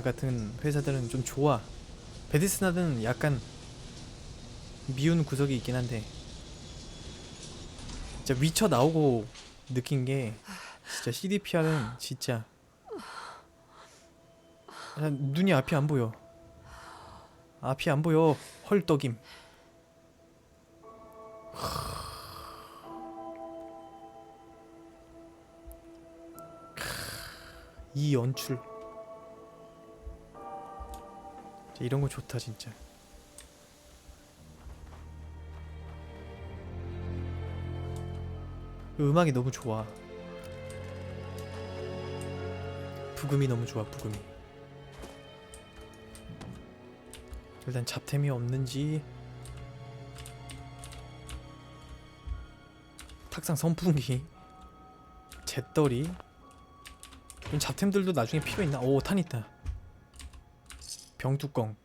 같은 회사들은 좀 좋아. 베데스다는 약간 미운 구석이 있긴 한데 진짜 위쳐 나오고 느낀 게 진짜 CDPR은 진짜 아, 눈이 앞이 안 보여. 앞이 안 보여. 헐떡임. 이 연출. 이런 거 좋다 진짜. 음악이 너무 좋아. 부금이 너무 좋아 부금이. 일단 잡템이 없는지 탁상 선풍기 잿더리 잡템들도 나중에 필요 있나? 오 탄 있다 병뚜껑.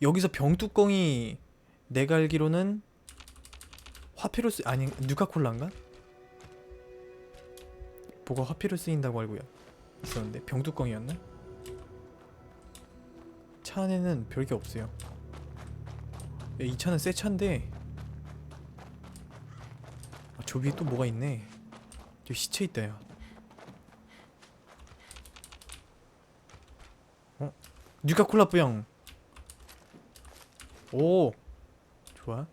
여기서 병뚜껑이 내가 알기로는 화폐로 쓰 아니 누카콜라인가? 뭐가 화폐로 쓰인다고 알고 있었는데 병뚜껑이었나? 차 안에는 별게 없어요. 야, 이 차는 새 차인데. 아, 저 위에 또 뭐가 있네. 저 시체 있다 야 뉴카콜라 뿌영 오 좋아.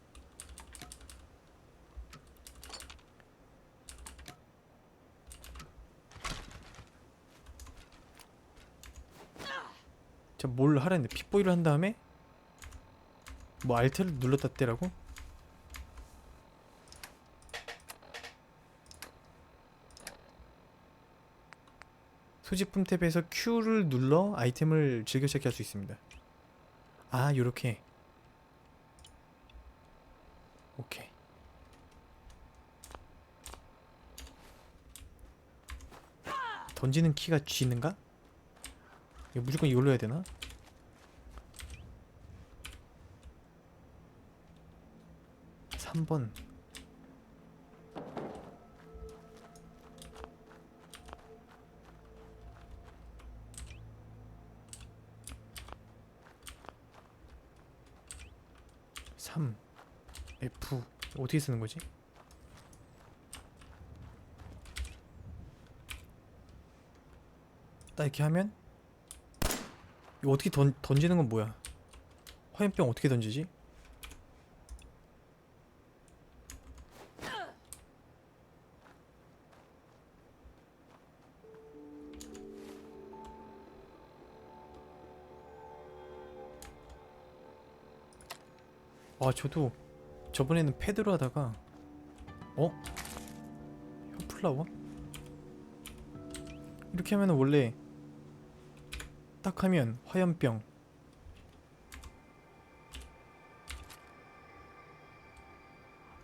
자뭘 하라는데? 픽보이를 한 다음에? 뭐 알트를 눌렀다 떼라고? 소지품 탭에서 Q를 눌러 아이템을 즐겨 찾기 할 수 있습니다. 아, 요렇게. 오케이. 던지는 키가 G는가? 이거 무조건 이걸로 해야 되나? 삼번 어떻게 쓰는 거지? 딱 이렇게 하면 이거 어떻게 던, 던지는 건 뭐야? 화염병 어떻게 던지지? 아 저도 저번에는 패드로 하다가 어? 혀플라워? 이렇게 하면 원래 딱 하면 화염병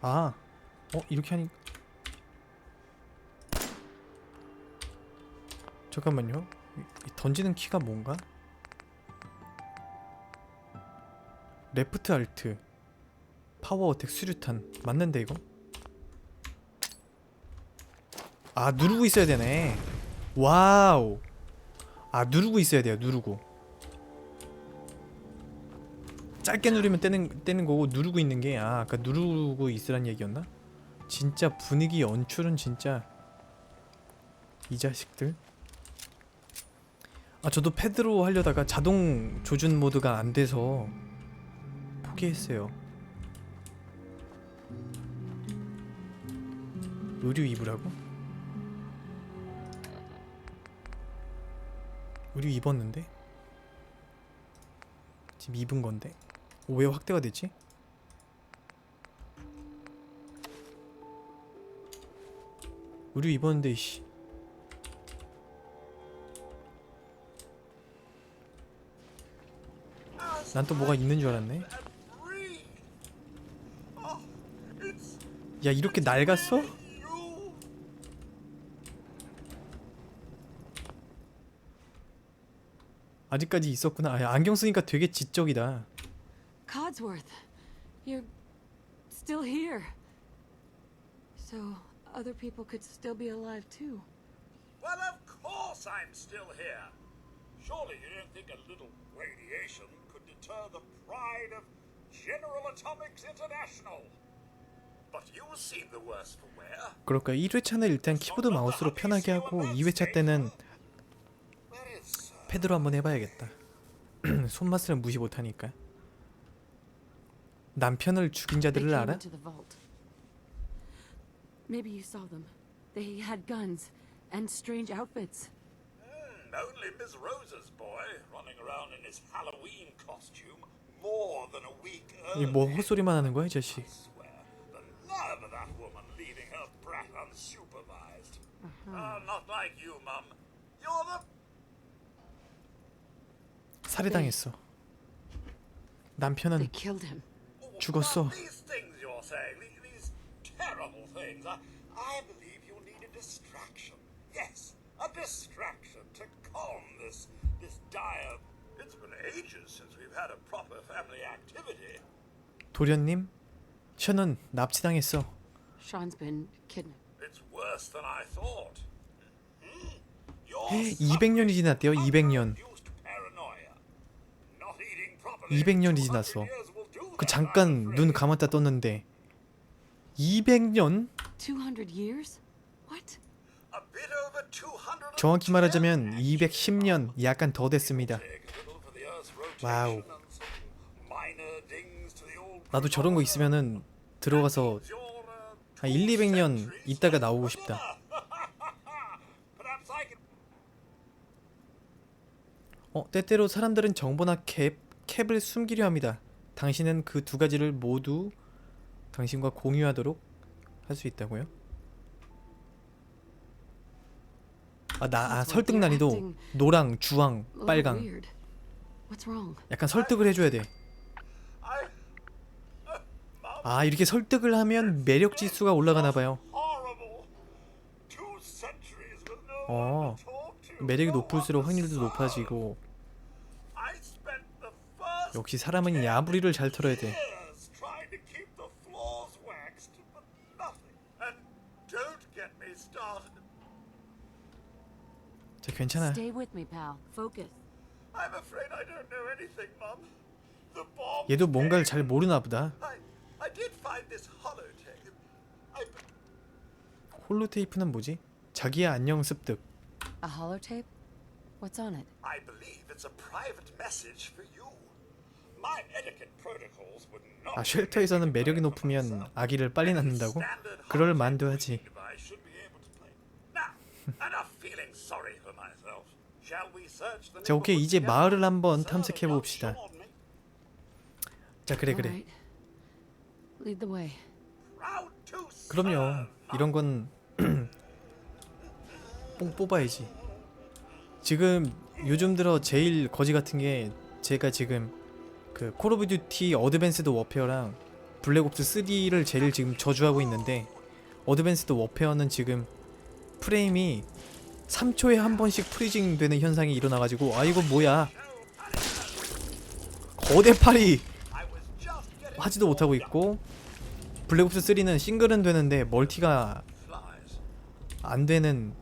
아 어? 이렇게 하니 잠깐만요 던지는 키가 뭔가? 레프트 알트 파워 어택 수류탄. 맞는데 이거? 아 누르고 있어야 되네. 와우. 아 누르고 있어야 돼요 누르고. 짧게 누르면 떼는, 떼는 거고 누르고 있는 게 아 아까 누르고 있으란 얘기였나? 진짜 분위기 연출은 진짜 이 자식들. 아 저도 패드로 하려다가 자동 조준 모드가 안 돼서 포기했어요 의류 입으라고? 의류 입었는데? 지금 입은 건데? 어, 왜 확대가 되지? 의류 입었는데 씨. 난 또 뭐가 있는 줄 알았네. 야 이렇게 낡았어? 아직까지 있었구나. 아, 안경 쓰니까 되게 지적이다. Codsworth, you're still here. So other people could still be alive too. Well, of course I'm still here. Surely you don't think a little radiation could deter the pride of General Atomics International? But you've seen the worse for wear. 그럴까 1회차는 일단 키보드 마우스로 편하게 하고 2회차 때는? 패드로 한번 해봐야겠다. 손맛을 무시 못하니까. 남편을 죽인 자들을 알아? Maybe you saw them. They had guns and strange outfits. Hmm, only Miss Rosa's boy running around in his Halloween costume more than a week 이 earlier. 뭐 헛소리만 하는 거야 이 자식? I swear, the nerve of that woman leaving her brat unsupervised. Ah, not like you, Mum. You're the 살해당했어. 남편은 killed him. 죽었어. Well, these things you're saying, these, these terrible things. I, I believe you need a distraction. Yes, a distraction to calm this this dire. It's been ages since we've had a proper family activity. 도련님, 션은 납치당했어. Sean's been kidnapped. It's worse than I thought. Hmm? You're 200년이 지났대요. 200년. 200년이 200 지났어. 그 잠깐 눈. 감았다 떴는데 200년? 200 years? What? A bit over 200 정확히 말하자면 210년 약간 더 됐습니다. 와우. 나도 저런 거 있으면은 들어가서 한 1, 200년 있다가 나오고 싶다. 어, 때때로 사람들은 정보나 캡, 캡을 숨기려 합니다. 당신은 그 두 가지를 모두 당신과 공유하도록 할 수 있다고요? 아, 나 아, 설득 난이도 노랑, 주황, 빨강. 약간 설득을 해줘야 돼. 아, 이렇게 설득을 하면 매력 지수가 올라가나 봐요. 어, 매력이 높을수록 확률도 높아지고 역시 사람은 야부리를 잘 털어야 돼. 자, 괜찮아. Stay with me, pal. Focus. I'm afraid I don't know anything, Mum. The bomb. 얘도 뭔가를 잘 모르나 보다. I, I did find this holotape. I, 홀로테이프는 뭐지? 자기의 안녕 습득. A holotape? What's on it? I believe it's a private message for you. 아, 쉘터에서는 매력이 높으면 아기를 빨리 낳는다고? 그럴 만도 하지. 자, 오케이. 이제? 마을을 한번 탐색해 봅시다. 자, 그래 그래. 그럼요. 이런 건 뽕 뽑아야지. 지금 요즘 들어 제일 거지 같은 게 제가 지금 그 콜 오브 듀티 어드밴스드 워페어랑 블랙옵스 3를 제일 지금 저주하고 있는데 어드밴스드 워페어는 지금 프레임이 3초에 한 번씩 프리징 되는 현상이 일어나가지고 아 이거 뭐야 거대 팔이 하지도 못하고 있고 블랙옵스 3는 싱글은 되는데 멀티가. 안 되는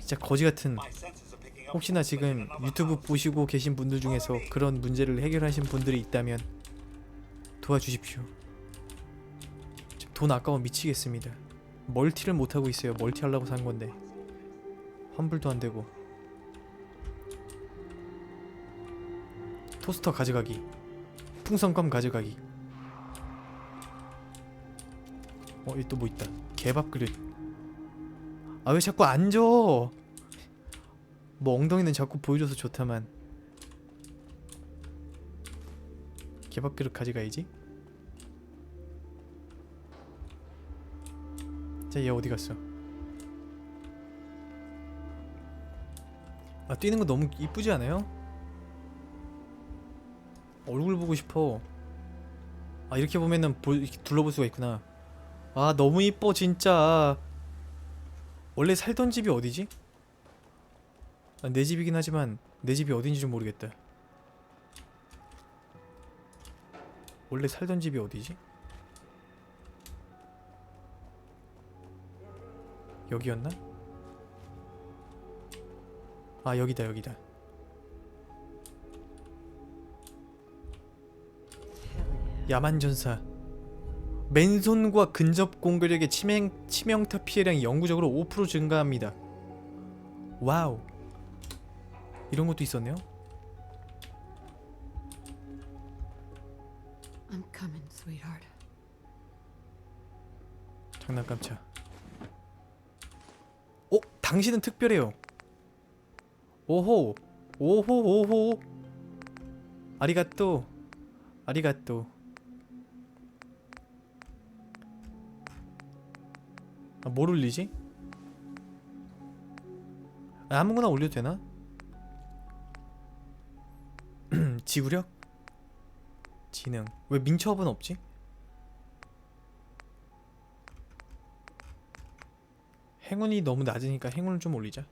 진짜 거지 같은 혹시나 지금 유튜브. 보시고 계신 분들 중에서 그런 문제를 해결하신 분들이 있다면 도와주십시오. 돈 아까워 미치겠습니다. 멀티를 못 하고 있어요. 멀티 하려고 산 건데 환불도 안 되고 토스터 가져가기, 풍선껌 가져가기. 어, 여기 또뭐 있다. 개밥 그릇. 아 왜 자꾸 앉아? 뭐 엉덩이는 자꾸 보여줘서 좋다만 개밥 그릇 가져가야지. 자 얘 어디 갔어? 아 뛰는 거 너무 이쁘지 않아요? 얼굴 보고 싶어. 아 이렇게 보면은 볼, 이렇게 둘러볼 수가 있구나. 아 너무 이뻐 진짜. 원래 살던 집이 어디지? 아, 내 집이긴 하지만 내 집이 어딘지 좀 모르겠다. 원래 살던 집이 어디지? 여기였나? 아 여기다 여기다 야만전사 맨손과 근접 공격력의 치명, 치명타 피해량이 영구적으로 5% 증가합니다 와우 이런 것도 있었네요 I'm coming, sweetheart. 장난감 차 어? 당신은 특별해요 오호 오호 오호 아리가또 아리가또 아, 뭘 올리지? 아, 아무거나 올려도 되나? 지구력? 지능 왜 민첩은 없지? 행운이 너무 낮으니까 행운을 좀 올리자. 야,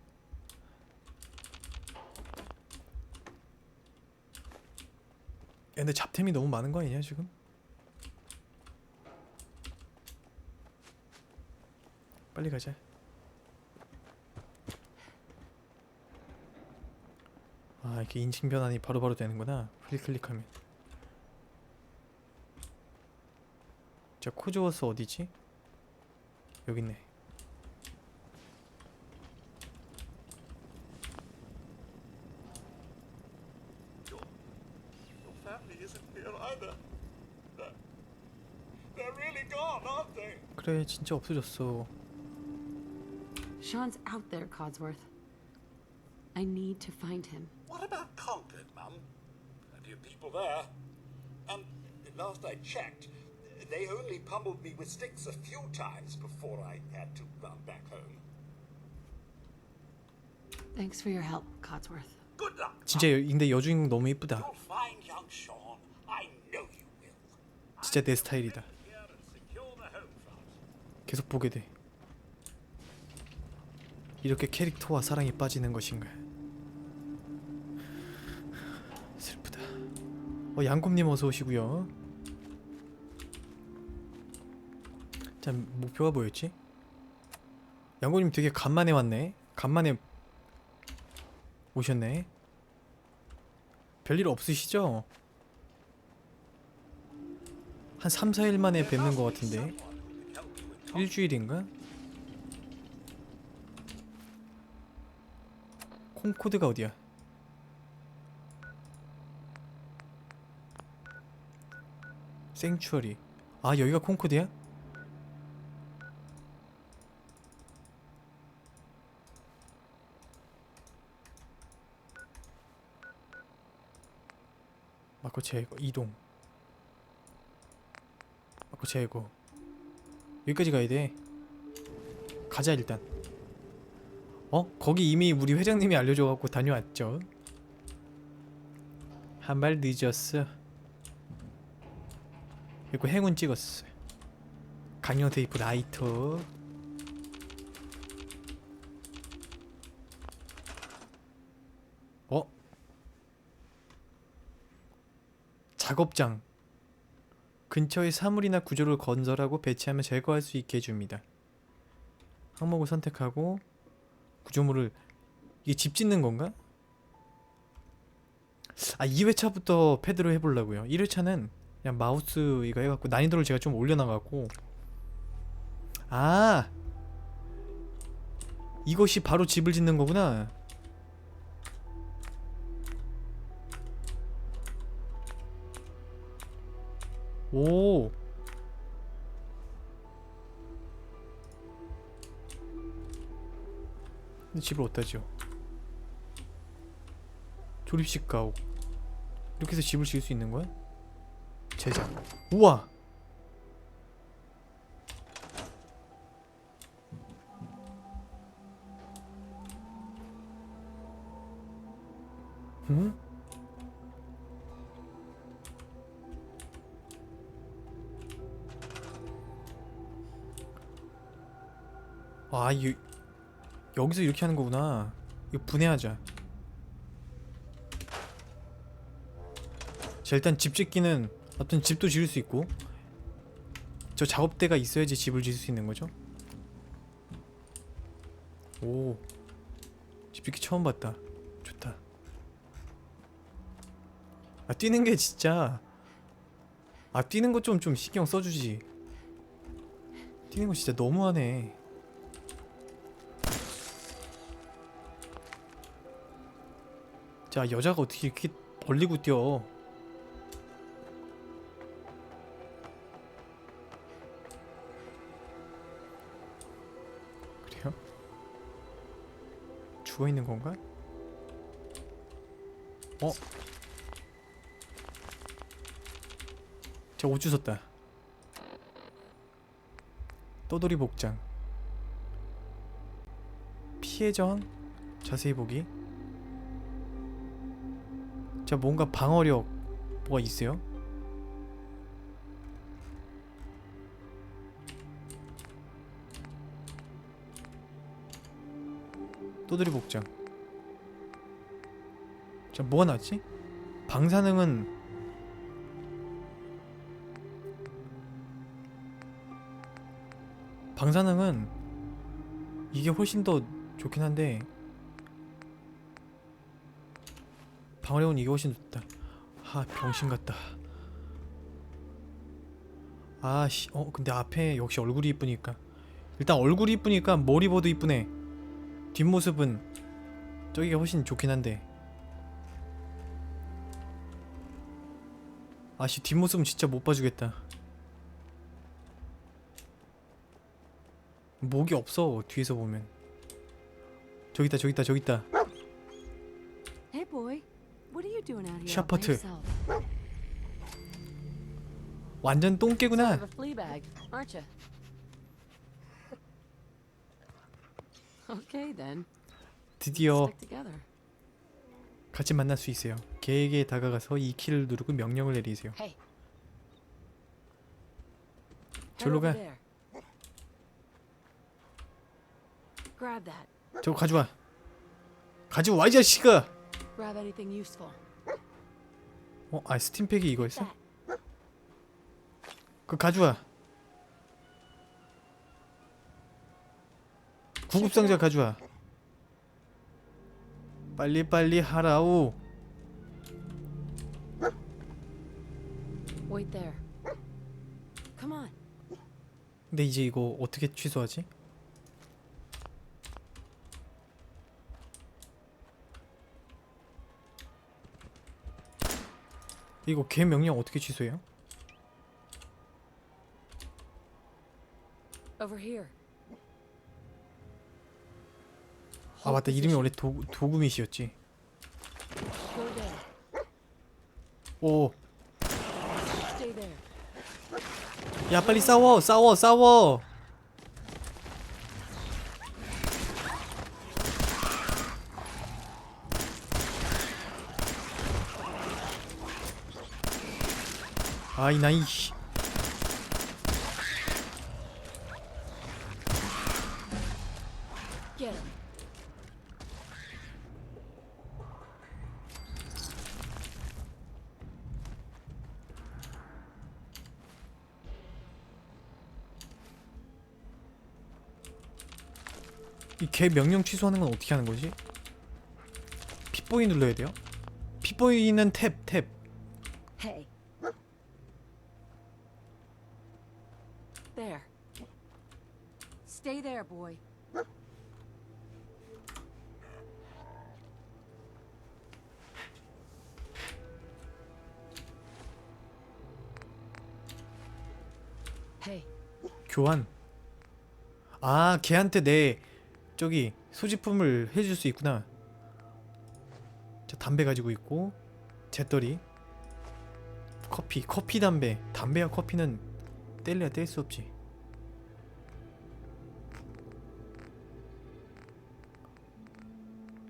근데 잡템이 너무 많은 거 아니냐 지금? 빨리 가자. 아 이렇게 인칭 변환이 바로 바로 되는구나. 클릭 클릭하면. 자 코즈워스 어디지? 여기 있네. Your family isn't here either. They're, they're really gone, aren't they? 그래 진짜 없어졌어. Sean's out there, Codsworth. I need to find him. What about Concord, Mum? Plenty of people there. And last I checked, they only pummeled me with sticks a few times before I had to run back home. Thanks for your help, Codsworth. Good luck. 진짜 여, 근데 여주인공 너무 이쁘다. You'll find young Sean. I know you will. 진짜 내 스타일이다. Here and secure the home front. 계속 보게 돼. 이렇게 캐릭터와 사랑에 빠지는 것인가? 슬프다. 어 양곰님 어서 오시고요. 자 목표가 뭐였지? 양곰님 되게 간만에 왔네. 간만에 오셨네. 별일 없으시죠? 한 3, 4일 만에 뵙는 것 같은데. 일주일인가? 콩코드가 어디야? 생추어리 아 여기가 콩코드야? 마코 제거 이동. 마코 제거. 여기까지 가야 돼. 가자 일단. 어? 거기 이미 우리 회장님이 알려줘갖고 다녀왔죠? 한 발 늦었어 그리고 행운 찍었어 강력 테이프 라이터 어? 작업장. 근처에 사물이나 구조를 건설하고 배치하면 제거할 수 있게 해줍니다. 항목을 선택하고 구조물을 이게 집 짓는 건가? 아 2회차부터 패드로 해보려고요. 1회차는 그냥 마우스 이거 해갖고 난이도를 제가 좀 올려놔갖고. 아! 이것이 바로 집을 짓는 거구나. 오! 집을 어디다 지어? 조립식 가옥. 이렇게 해서 집을 지을 수 있는 거야? 제작 우와 응? 아, 이 여기서 이렇게 하는 거구나. 이거 분해하자. 자, 일단 집 짓기는 어떤 집도 지을 수 있고 저 작업대가 있어야지 집을 지을 수 있는 거죠. 오, 집 짓기 처음 봤다. 좋다. 아, 뛰는 게 진짜 아 뛰는 거 좀좀 신경 써주지 뛰는 거 진짜 너무하네 자 여자가 어떻게 이렇게 벌리고 뛰어 죽어 있는 건가? 어? 저옷 주웠다 떠돌이 복장 피해 저항? 자세히 보기 자 뭔가 방어력 뭐가 있어요? 떠돌이 복장. 자 뭐가 나왔지? 방사능은 방사능은 이게 훨씬 더 좋긴 한데 방어력은 이게 훨씬 좋다. 아 병신 같다. 아씨 어 근데 앞에 역시 얼굴이 이쁘니까. 일단 얼굴이 이쁘니까 머리 봐도 이쁘네 뒷모습은 저기가 훨씬 좋긴 한데 아씨 뒷모습은 진짜 못 봐주겠다 목이 없어 뒤에서 보면 저기 있다 저기 있다 저기 있다 Hey, boy. What are you doing out here all by 샤퍼트. yourself? 완전 똥개구나 of a flea bag, aren't you? Okay then. 드디어 Stick together. 같이 만날 수 있어요 개에게 다가가서 이 키를 누르고 명령을 내리세요 Hey. 절로 가. there. Grab that. 저거 가져와 가져와 이 자식아 Grab anything useful. 어? 아 스팀팩이 이거였어? 그거 가져와 구급상자 가져와 빨리빨리 하라오 Wait there. Come on. 근데 이제 이거 어떻게 취소하지? 이거 개 명령 어떻게 취소해요? Over here. 아 맞다 이름이 원래 도, Go there. 오. 야 빨리 싸워 싸워 싸워 아이 나이 씨. 이개 명령 취소하는 건 어떻게 하는 거지? 핏보이 눌러야 돼요? 핏보이는 탭 탭. Hey. There. Stay there, boy. Hey, 교환. 아, 걔한테 내 저기 소지품을 해줄 수 있구나. 자, 담배 가지고 있고 재떨이, 커피, 커피 담배, 담배와 커피는 뗄래야 뗄 수 없지.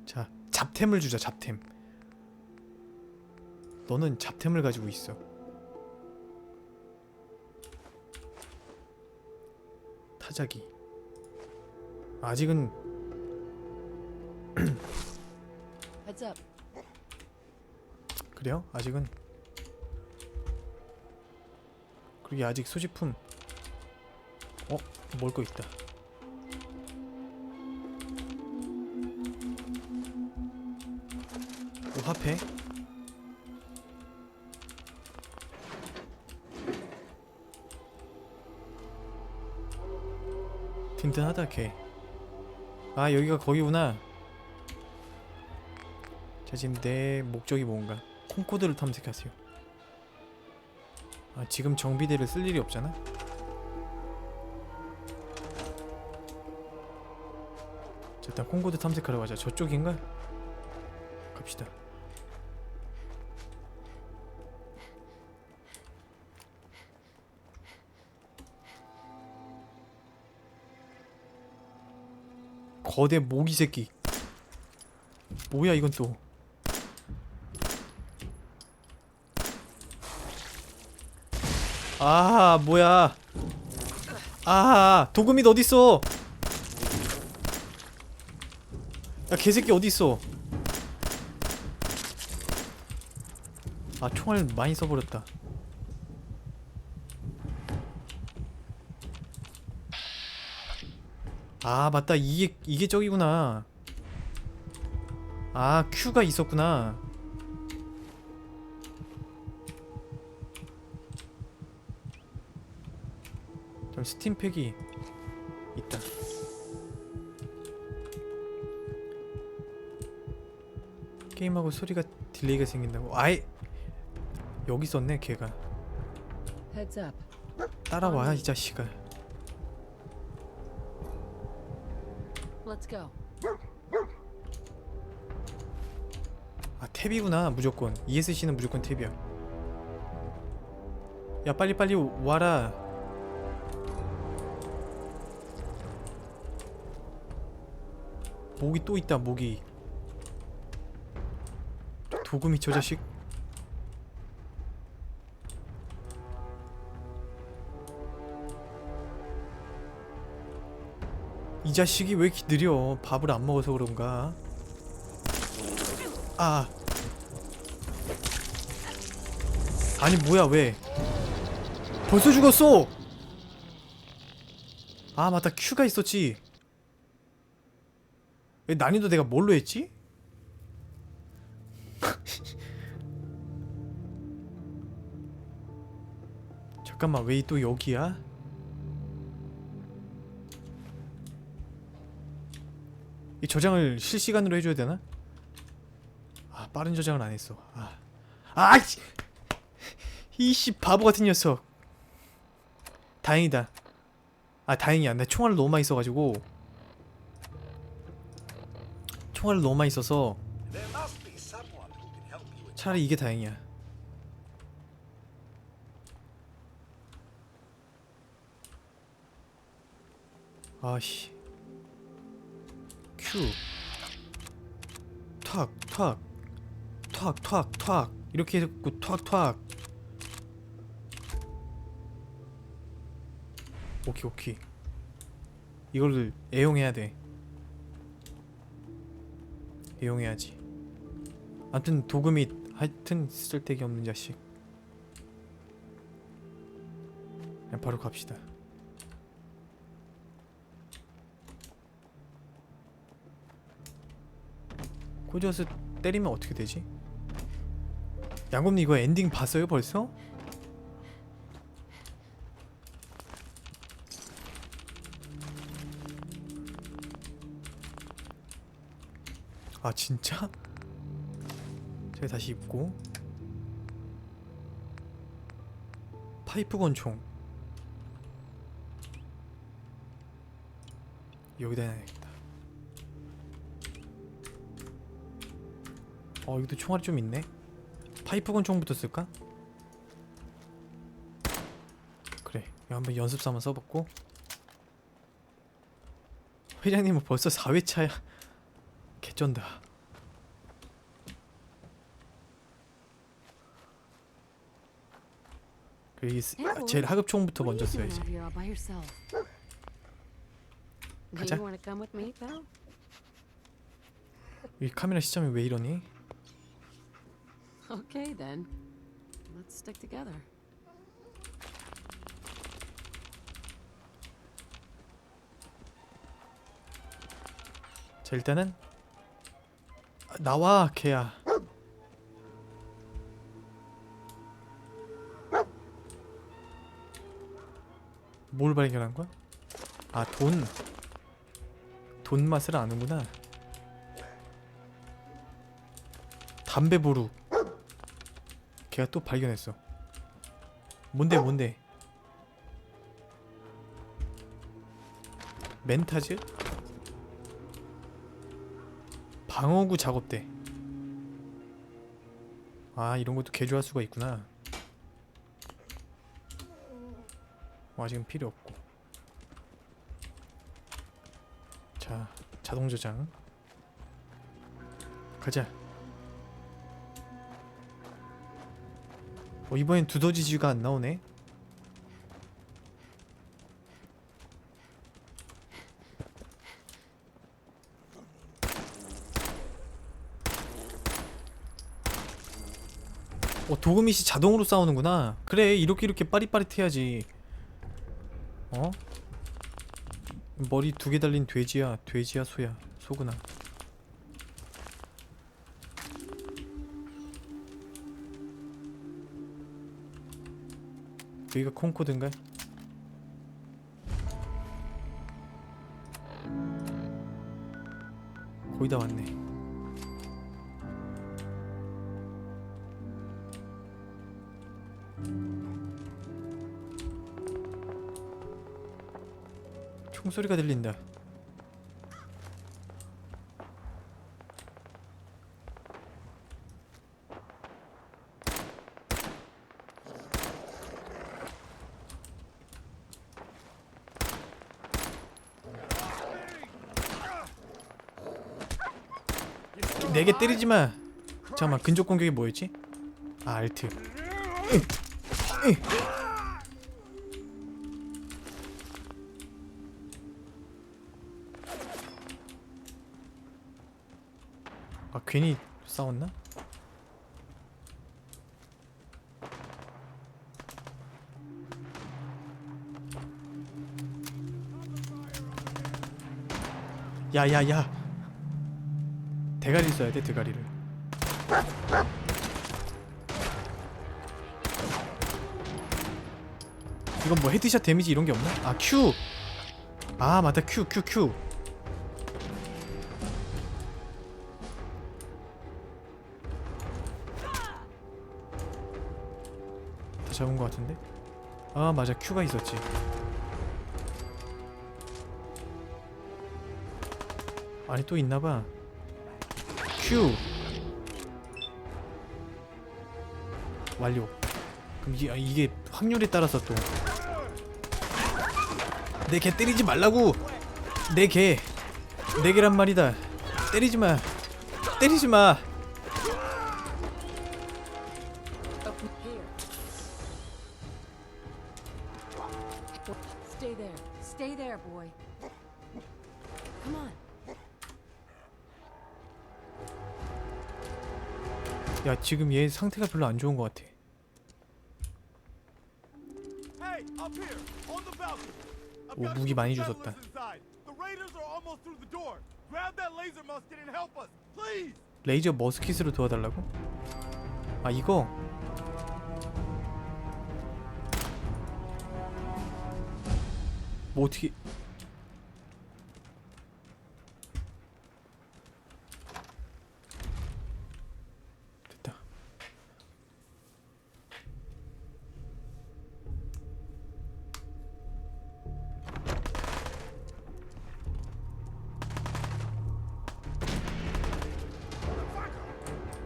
자, 잡템을 주자, 잡템. 너는 잡템을 가지고 있어. 타자기. 아직은 그래요? 아직은? 그리고 아직 소지품. 어? 뭘거 있다. 오 화폐? 든든하다 걔. 아 여기가 거기구나. 자 지금 내 목적이 뭔가 콩코드를 탐색하세요. 아 지금 정비대를 쓸 일이 없잖아. 자, 일단 콩코드 탐색하러 가자. 저쪽인가? 갑시다. 거대 모기 새끼. 뭐야 이건 또. 아 뭐야. 아 도금이 어딨어? 야 개새끼 어딨어? 아 총알 많이 써버렸다. 아 맞다 이게 이게 저기구나. 아 Q가 있었구나. 좀 스팀팩이 있다. 게임하고 소리가 딜레이가 생긴다고. 아예 여기 있었네 걔가. 따라와 이 자식아. Let's go. 아 탭이구나 무조건. ESC는 무조건 탭이야. 야 빨리빨리 와라. 모기 또 있다 모기. 도금이 저 자식 자식이 왜 이렇게 느려? 밥을 안 먹어서 그런가? 아. 아니 뭐야 왜? 벌써 죽었어! 아 맞다. Q가 있었지. 왜 난이도 내가 뭘로 했지? 잠깐만 왜 또 여기야? 저장을 실시간으로 해줘야 되나? 아 빠른 저장을 안 했어. 아, 아이씨, 이씨 바보 같은 녀석. 다행이다. 아 다행이야. 내 총알을 너무 많이 써가지고 총알을 너무 많이 써서 차라리 이게 다행이야. 아씨. 큐. 탁, 탁. 탁, 탁, 탁. 이렇게 해갖고 탁, 탁. 오케이, 오케이. 이거를 애용해야 돼. 애용해야지. 아무튼 도금이 하여튼 쓸데기 없는 자식. 그냥 바로 갑시다. 코지어스 때리면 어떻게 되지? 양곰님 이거 엔딩 봤어요 벌써? 아 진짜? 제가 다시 입고 파이프 권총 여기다 어 여기도 총알이 좀 있네. 파이프 권총부터 쓸까? 그래 한번 연습 삼아 써봤고. 회장님은 벌써 4회차야. 개쩐다. 이 스- 아, 제일 하급 총부터 먼저 are you doing 써야지. 가자. 이 카메라 시점이 왜 이러니? Okay then. Let's stick together. 자 일단은 아, 나와 개야 뭘 발견한 거야? 아 돈. 돈 맛을 아는구나. 담배 보루. 걔가 또 발견했어. 뭔데 뭔데? 멘타즈? 방어구 작업대. 아 이런 것도 개조할 수가 있구나. 와 지금 필요 없고. 자 자동 저장. 가자. 어 이번엔 두더지지가 안 나오네. 어 도그밋이 자동으로 싸우는구나 그래 이렇게 이렇게 빠릿빠릿해야지 어? 머리 두 개 달린 돼지야 돼지야 소야 소구나 여기가 콩코드인가? 거의 다 왔네 총소리가 들린다. 내게 때리지 마. 잠깐만 근접 공격이 뭐였지? 아 알트. 아 괜히 싸웠나? 야야야 대가리 써야 돼 대가리를. 이건 뭐 헤드샷 데미지 이런 게 없나? 아 Q. 아 맞다. Q Q Q. 다 잡은 것 같은데? 아 맞아. Q가 있었지. 아니 또 있나봐 Q. 완료. 그럼 이게, 아, 이게 확률에 따라서 또. 내 개 때리지 말라고! 내 개 내 개란 말이다. 때리지 마. 때리지 마 야 지금 얘 상태가 별로 안 좋은 것 같아 Hey, up here, on the balcony. I've 오, 무기 많이 주셨다. 레이저 머스킷으로 도와달라고? 아 이거 뭐 어떻게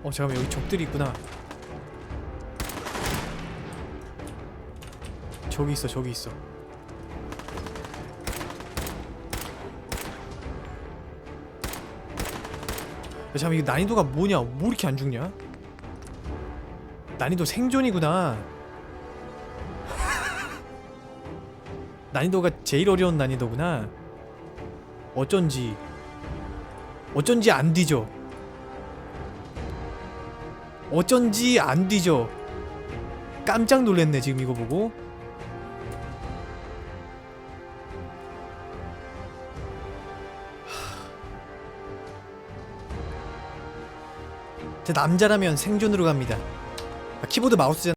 어 잠깐만 여기 적들이 있구나. 저기 있어 저기 있어. 야, 잠깐만 이거 난이도가 뭐냐? 뭐 이렇게 안 죽냐? 난이도 생존이구나. 난이도가 제일 어려운 난이도구나. 어쩐지. 어쩐지 안 뒤져 어쩐지 안 뒤져. 깜짝 놀랐네 지금 이거 보고. 제 남자라면 생존으로 갑니다. 아, 키보드 마우스잖아